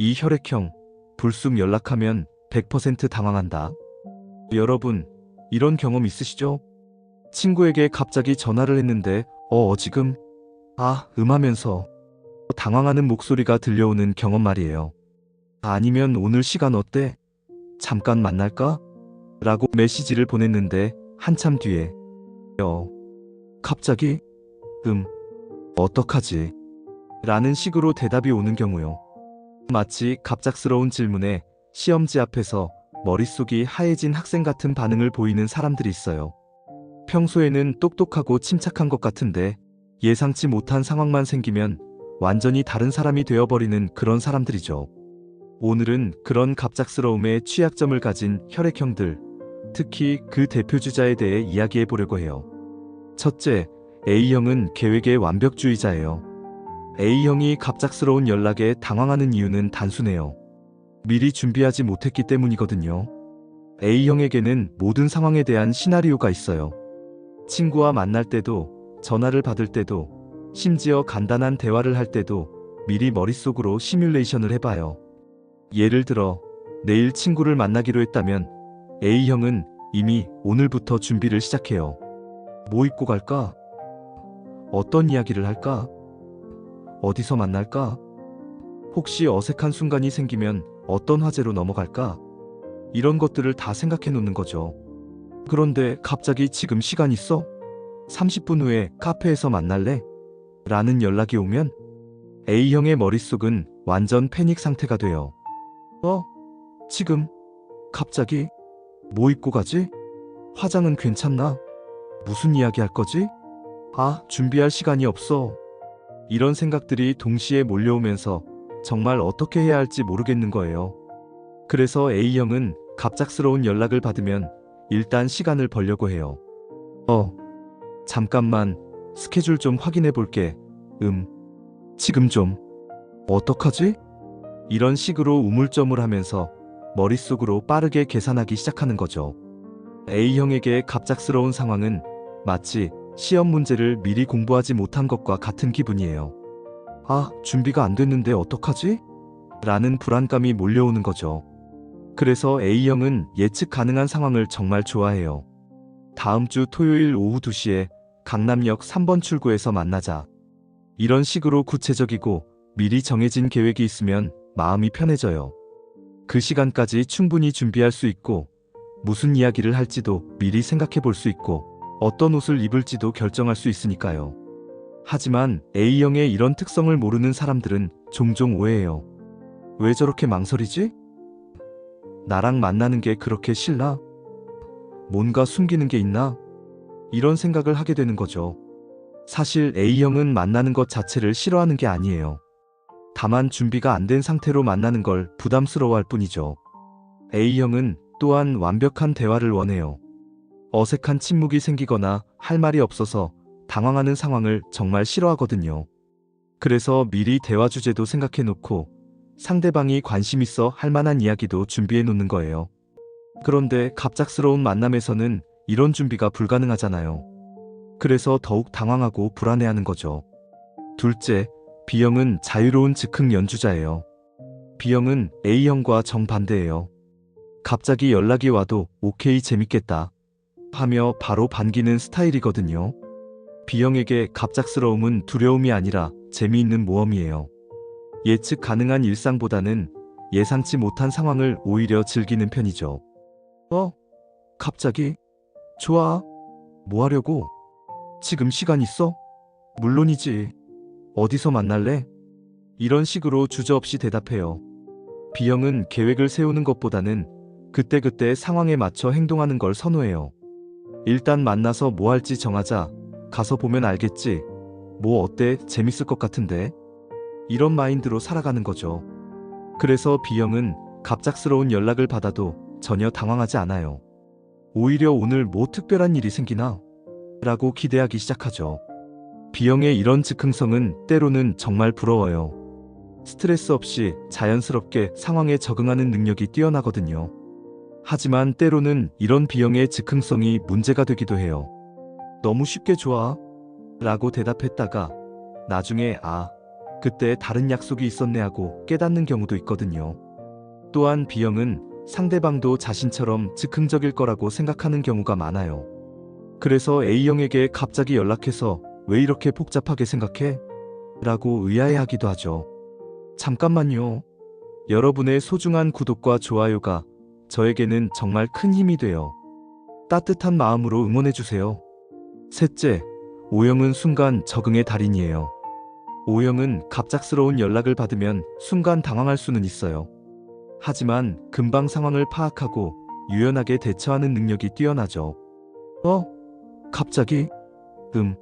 이 혈액형, 불쑥 연락하면 100% 당황한다. 여러분, 이런 경험 있으시죠? 친구에게 갑자기 전화를 했는데, 어, 지금? 아, 음하면서 당황하는 목소리가 들려오는 경험 말이에요. 아니면 오늘 시간 어때? 잠깐 만날까? 라고 메시지를 보냈는데 한참 뒤에 어, 갑자기 음, 어떡하지? 라는 식으로 대답이 오는 경우요. 마치 갑작스러운 질문에 시험지 앞에서 머릿속이 하얘진 학생 같은 반응을 보이는 사람들이 있어요. 평소에는 똑똑하고 침착한 것 같은데 예상치 못한 상황만 생기면 완전히 다른 사람이 되어버리는 그런 사람들이죠. 오늘은 그런 갑작스러움의 취약점을 가진 혈액형들, 특히 그 대표주자에 대해 이야기해 보려고 해요. 첫째, A형은 계획의 완벽주의자예요. A형이 갑작스러운 연락에 당황하는 이유는 단순해요. 미리 준비하지 못했기 때문이거든요. A형에게는 모든 상황에 대한 시나리오가 있어요. 친구와 만날 때도, 전화를 받을 때도, 심지어 간단한 대화를 할 때도 미리 머릿속으로 시뮬레이션을 해봐요. 예를 들어, 내일 친구를 만나기로 했다면 A형은 이미 오늘부터 준비를 시작해요. 뭐 입고 갈까? 어떤 이야기를 할까? 어디서 만날까? 혹시 어색한 순간이 생기면 어떤 화제로 넘어갈까? 이런 것들을 다 생각해 놓는 거죠. 그런데 갑자기 지금 시간 있어? 30분 후에 카페에서 만날래? 라는 연락이 오면 A형의 머릿속은 완전 패닉 상태가 돼요. 어? 지금? 갑자기? 뭐 입고 가지? 화장은 괜찮나? 무슨 이야기 할 거지? 아, 준비할 시간이 없어. 이런 생각들이 동시에 몰려오면서 정말 어떻게 해야 할지 모르겠는 거예요. 그래서 A형은 갑작스러운 연락을 받으면 일단 시간을 벌려고 해요. 어, 잠깐만 스케줄 좀 확인해 볼게. 음, 지금 좀. 어떡하지? 이런 식으로 우물점을 하면서 머릿속으로 빠르게 계산하기 시작하는 거죠. A형에게 갑작스러운 상황은 마치 시험 문제를 미리 공부하지 못한 것과 같은 기분이에요. 아, 준비가 안 됐는데 어떡하지? 라는 불안감이 몰려오는 거죠. 그래서 A형은 예측 가능한 상황을 정말 좋아해요. 다음 주 토요일 오후 2시에 강남역 3번 출구에서 만나자. 이런 식으로 구체적이고 미리 정해진 계획이 있으면 마음이 편해져요. 그 시간까지 충분히 준비할 수 있고 무슨 이야기를 할지도 미리 생각해 볼 수 있고 어떤 옷을 입을지도 결정할 수 있으니까요. 하지만 A형의 이런 특성을 모르는 사람들은 종종 오해해요. 왜 저렇게 망설이지? 나랑 만나는 게 그렇게 싫나? 뭔가 숨기는 게 있나? 이런 생각을 하게 되는 거죠. 사실 A형은 만나는 것 자체를 싫어하는 게 아니에요. 다만 준비가 안 된 상태로 만나는 걸 부담스러워할 뿐이죠. A형은 또한 완벽한 대화를 원해요. 어색한 침묵이 생기거나 할 말이 없어서 당황하는 상황을 정말 싫어하거든요. 그래서 미리 대화 주제도 생각해 놓고 상대방이 관심 있어 할 만한 이야기도 준비해 놓는 거예요. 그런데 갑작스러운 만남에서는 이런 준비가 불가능하잖아요. 그래서 더욱 당황하고 불안해하는 거죠. 둘째, B형은 자유로운 즉흥 연주자예요. B형은 A형과 정반대예요. 갑자기 연락이 와도 오케이 재밌겠다 하며 바로 반기는 스타일이거든요. B형에게 갑작스러움은 두려움이 아니라 재미있는 모험이에요. 예측 가능한 일상보다는 예상치 못한 상황을 오히려 즐기는 편이죠. 어? 갑자기? 좋아. 뭐 하려고? 지금 시간 있어? 물론이지. 어디서 만날래? 이런 식으로 주저없이 대답해요. B형은 계획을 세우는 것보다는 그때그때 상황에 맞춰 행동하는 걸 선호해요. 일단 만나서 뭐 할지 정하자. 가서 보면 알겠지. 뭐 어때? 재밌을 것 같은데. 이런 마인드로 살아가는 거죠. 그래서 B형은 갑작스러운 연락을 받아도 전혀 당황하지 않아요. 오히려 오늘 뭐 특별한 일이 생기나? 라고 기대하기 시작하죠. B형의 이런 즉흥성은 때로는 정말 부러워요. 스트레스 없이 자연스럽게 상황에 적응하는 능력이 뛰어나거든요. 하지만 때로는 이런 B형의 즉흥성이 문제가 되기도 해요. 너무 쉽게 좋아. 라고 대답했다가 나중에 아, 그때 다른 약속이 있었네 하고 깨닫는 경우도 있거든요. 또한 B형은 상대방도 자신처럼 즉흥적일 거라고 생각하는 경우가 많아요. 그래서 A형에게 갑자기 연락해서 왜 이렇게 복잡하게 생각해? 라고 의아해하기도 하죠. 잠깐만요. 여러분의 소중한 구독과 좋아요가 저에게는 정말 큰 힘이 돼요. 따뜻한 마음으로 응원해주세요. 셋째, O형은 순간 적응의 달인이에요. O형은 갑작스러운 연락을 받으면 순간 당황할 수는 있어요. 하지만 금방 상황을 파악하고 유연하게 대처하는 능력이 뛰어나죠. 어? 갑자기? 음.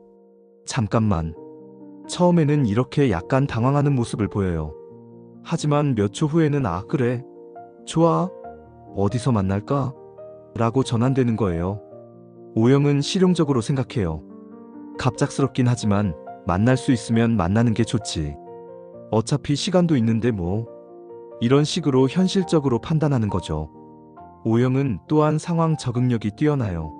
잠깐만. 처음에는 이렇게 약간 당황하는 모습을 보여요. 하지만 몇 초 후에는 아, 그래. 좋아. 어디서 만날까? 라고 전환되는 거예요. 오영은 실용적으로 생각해요. 갑작스럽긴 하지만 만날 수 있으면 만나는 게 좋지. 어차피 시간도 있는데 뭐. 이런 식으로 현실적으로 판단하는 거죠. 오영은 또한 상황 적응력이 뛰어나요.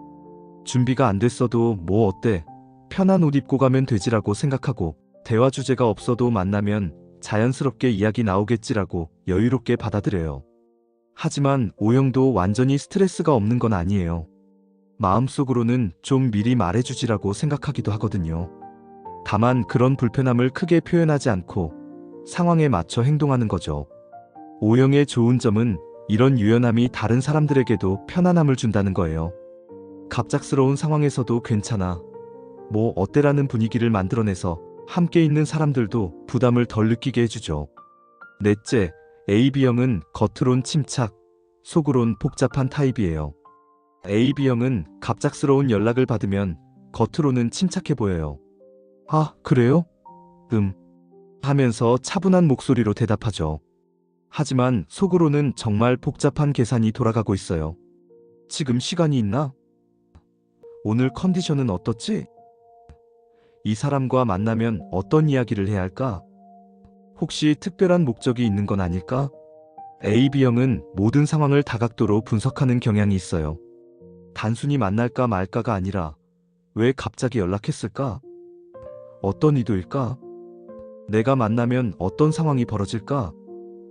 준비가 안 됐어도 뭐 어때? 편한 옷 입고 가면 되지라고 생각하고 대화 주제가 없어도 만나면 자연스럽게 이야기 나오겠지라고 여유롭게 받아들여요. 하지만 오영도 완전히 스트레스가 없는 건 아니에요. 마음속으로는 좀 미리 말해주지라고 생각하기도 하거든요. 다만 그런 불편함을 크게 표현하지 않고 상황에 맞춰 행동하는 거죠. 오영의 좋은 점은 이런 유연함이 다른 사람들에게도 편안함을 준다는 거예요. 갑작스러운 상황에서도 괜찮아. 뭐 어때라는 분위기를 만들어내서 함께 있는 사람들도 부담을 덜 느끼게 해주죠. 넷째, AB형은 겉으론 침착, 속으론 복잡한 타입이에요. AB형은 갑작스러운 연락을 받으면 겉으로는 침착해 보여요. 아, 그래요? 음. 하면서 차분한 목소리로 대답하죠. 하지만 속으로는 정말 복잡한 계산이 돌아가고 있어요. 지금 시간이 있나? 오늘 컨디션은 어떻지? 이 사람과 만나면 어떤 이야기를 해야 할까? 혹시 특별한 목적이 있는 건 아닐까? AB형은 모든 상황을 다각도로 분석하는 경향이 있어요. 단순히 만날까 말까가 아니라 왜 갑자기 연락했을까? 어떤 의도일까? 내가 만나면 어떤 상황이 벌어질까?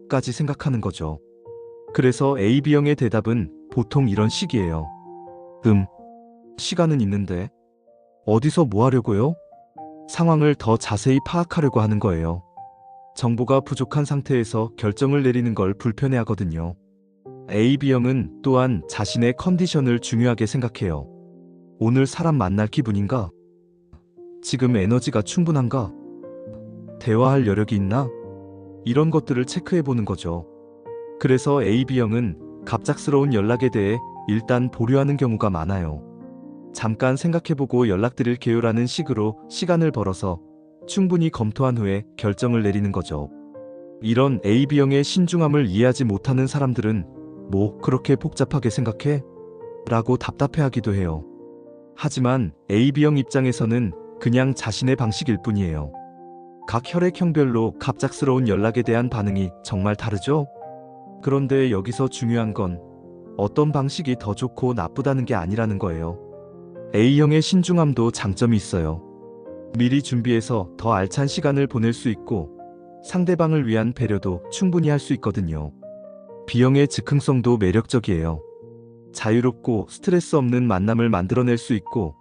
까지 생각하는 거죠. 그래서 AB형의 대답은 보통 이런 식이에요. 음, 시간은 있는데 어디서 뭐 하려고요? 상황을 더 자세히 파악하려고 하는 거예요. 정보가 부족한 상태에서 결정을 내리는 걸 불편해 하거든요. AB형은 또한 자신의 컨디션을 중요하게 생각해요. 오늘 사람 만날 기분인가? 지금 에너지가 충분한가? 대화할 여력이 있나? 이런 것들을 체크해 보는 거죠. 그래서 AB형은 갑작스러운 연락에 대해 일단 보류하는 경우가 많아요. 잠깐 생각해보고 연락드릴게요라는 식으로 시간을 벌어서 충분히 검토한 후에 결정을 내리는 거죠. 이런 AB형의 신중함을 이해하지 못하는 사람들은 뭐 그렇게 복잡하게 생각해? 라고 답답해하기도 해요. 하지만 AB형 입장에서는 그냥 자신의 방식일 뿐이에요. 각 혈액형별로 갑작스러운 연락에 대한 반응이 정말 다르죠? 그런데 여기서 중요한 건 어떤 방식이 더 좋고 나쁘다는 게 아니라는 거예요. A형의 신중함도 장점이 있어요. 미리 준비해서 더 알찬 시간을 보낼 수 있고 상대방을 위한 배려도 충분히 할 수 있거든요. B형의 즉흥성도 매력적이에요. 자유롭고 스트레스 없는 만남을 만들어낼 수 있고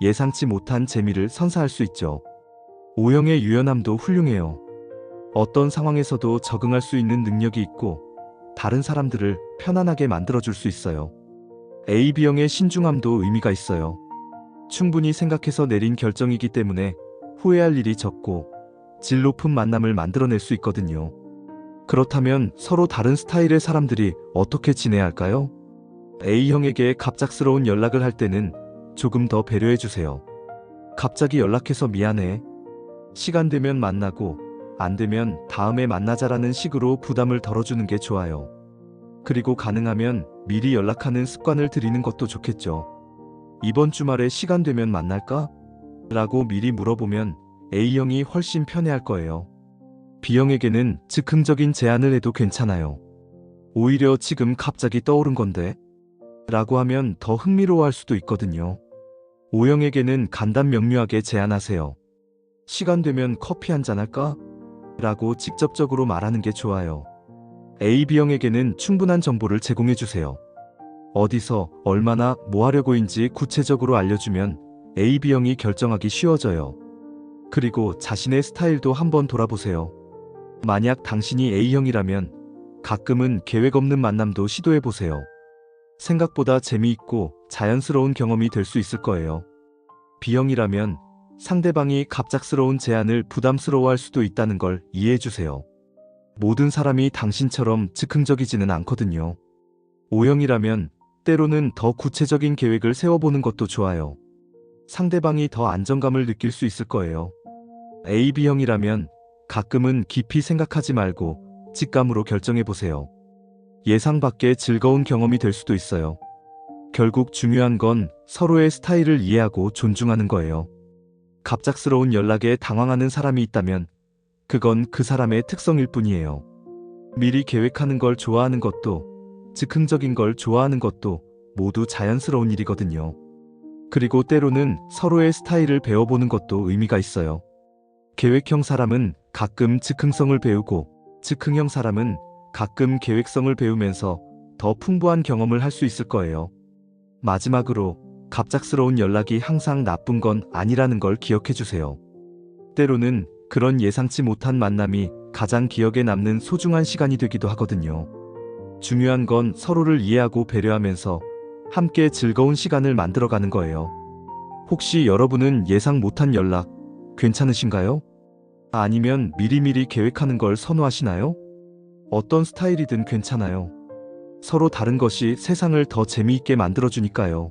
예상치 못한 재미를 선사할 수 있죠. O형의 유연함도 훌륭해요. 어떤 상황에서도 적응할 수 있는 능력이 있고 다른 사람들을 편안하게 만들어줄 수 있어요. AB형의 신중함도 의미가 있어요. 충분히 생각해서 내린 결정이기 때문에 후회할 일이 적고 질 높은 만남을 만들어낼 수 있거든요. 그렇다면 서로 다른 스타일의 사람들이 어떻게 지내야 할까요? A형에게 갑작스러운 연락을 할 때는 조금 더 배려해 주세요. 갑자기 연락해서 미안해. 시간 되면 만나고 안 되면 다음에 만나자라는 식으로 부담을 덜어주는 게 좋아요. 그리고 가능하면 미리 연락하는 습관을 들이는 것도 좋겠죠. 이번 주말에 시간 되면 만날까? 라고 미리 물어보면 A형이 훨씬 편해할 거예요. B형에게는 즉흥적인 제안을 해도 괜찮아요. 오히려 지금 갑자기 떠오른 건데? 라고 하면 더 흥미로워할 수도 있거든요. O형에게는 간단 명료하게 제안하세요. 시간 되면 커피 한잔 할까? 라고 직접적으로 말하는 게 좋아요. A, B형에게는 충분한 정보를 제공해 주세요. 어디서, 얼마나, 뭐 하려고인지 구체적으로 알려주면 A, B형이 결정하기 쉬워져요. 그리고 자신의 스타일도 한번 돌아보세요. 만약 당신이 A형이라면 가끔은 계획 없는 만남도 시도해 보세요. 생각보다 재미있고 자연스러운 경험이 될 수 있을 거예요. B형이라면 상대방이 갑작스러운 제안을 부담스러워할 수도 있다는 걸 이해해 주세요. 모든 사람이 당신처럼 즉흥적이지는 않거든요. O형이라면 때로는 더 구체적인 계획을 세워보는 것도 좋아요. 상대방이 더 안정감을 느낄 수 있을 거예요. AB형이라면 가끔은 깊이 생각하지 말고 직감으로 결정해 보세요. 예상 밖의 즐거운 경험이 될 수도 있어요. 결국 중요한 건 서로의 스타일을 이해하고 존중하는 거예요. 갑작스러운 연락에 당황하는 사람이 있다면 그건 그 사람의 특성일 뿐이에요. 미리 계획하는 걸 좋아하는 것도 즉흥적인 걸 좋아하는 것도 모두 자연스러운 일이거든요. 그리고 때로는 서로의 스타일을 배워보는 것도 의미가 있어요. 계획형 사람은 가끔 즉흥성을 배우고 즉흥형 사람은 가끔 계획성을 배우면서 더 풍부한 경험을 할 수 있을 거예요. 마지막으로 갑작스러운 연락이 항상 나쁜 건 아니라는 걸 기억해 주세요. 때로는 그런 예상치 못한 만남이 가장 기억에 남는 소중한 시간이 되기도 하거든요. 중요한 건 서로를 이해하고 배려하면서 함께 즐거운 시간을 만들어가는 거예요. 혹시 여러분은 예상 못한 연락 괜찮으신가요? 아니면 미리미리 계획하는 걸 선호하시나요? 어떤 스타일이든 괜찮아요. 서로 다른 것이 세상을 더 재미있게 만들어주니까요.